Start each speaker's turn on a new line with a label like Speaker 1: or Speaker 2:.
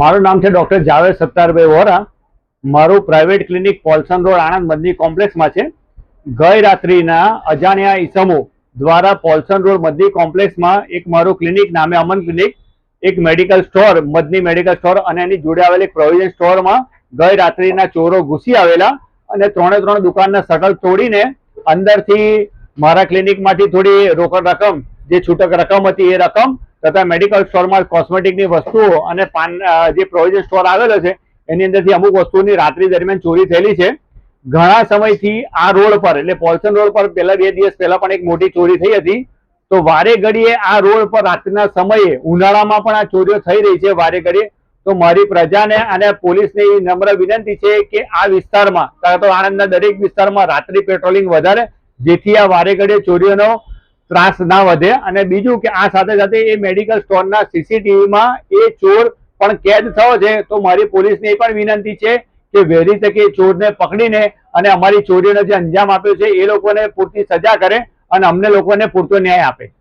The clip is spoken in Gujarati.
Speaker 1: મારું નામ છે ડોક્ટર જાવેદ સત્તારભાઈ વોરા. મારું private clinic Polson road Anand Madni કોમ્પ્લેક્સમાં છે. ગઈ રાત્રિના અજાણ્યા ઈસમો દ્વારા પોલસન રોડ મદની કોમ્પ્લેક્સમાં એક મારું ક્લિનિક, નામે અમન ક્લિનિક, એક medical store Madni medical store અને એની જોડે આવેલી પ્રોવિઝન સ્ટોરમાં ગઈ રાત્રિના ચોરો ઘૂસી આવેલા અને ત્રણે ત્રણ દુકાનના સટલ તોડીને અંદરથી મારા ક્લિનિકમાંથી થોડી રોકડ રકમ, જે છૂટક રકમ હતી એ રકમ તથા મેડિકલ સ્ટોરમાં કોસ્મેટિકની વસ્તુઓ અને પાન જે પ્રોવિઝન સ્ટોર આવેલો છે, એની અંદરથી અમુક વસ્તુઓની રાત્રિ દરમિયાન ચોરી થયેલી છે. ઘણા સમયથી આ રોડ પર, એટલે પોલસન રોડ પર પહેલા બે દિવસ પહેલા પણ એક મોટી ચોરી થઈ હતી. તો વારે ઘડીએ આ રોડ પર રાત્રિના સમયે ઉનાળામાં પણ આ ચોરીઓ થઈ રહી છે વારે ઘડીએ. તો મારી પ્રજાને અને પોલીસને એ નમ્ર વિનંતી છે કે આ વિસ્તારમાં, કાં તો આણંદના દરેક વિસ્તારમાં રાત્રિ પેટ્રોલિંગ વધારે, જેથી આ વારે ઘડીએ ચોરીઓનો ત્રાસ ના વધે અને બીજું કે આ સાથે સાથે એ મેડિકલ સ્ટોરના સીસીટીવીમાં એ ચોર પણ કેદ થયો છે. તો મારી પોલીસને એ પણ વિનંતી છે કે વહેલી તકે ચોરને પકડીને અને અમારી ચોરીનો જે અંજામ આપ્યો છે, એ લોકોને પૂરતી સજા કરે અને અમને લોકોને પૂરતો ન્યાય આપે.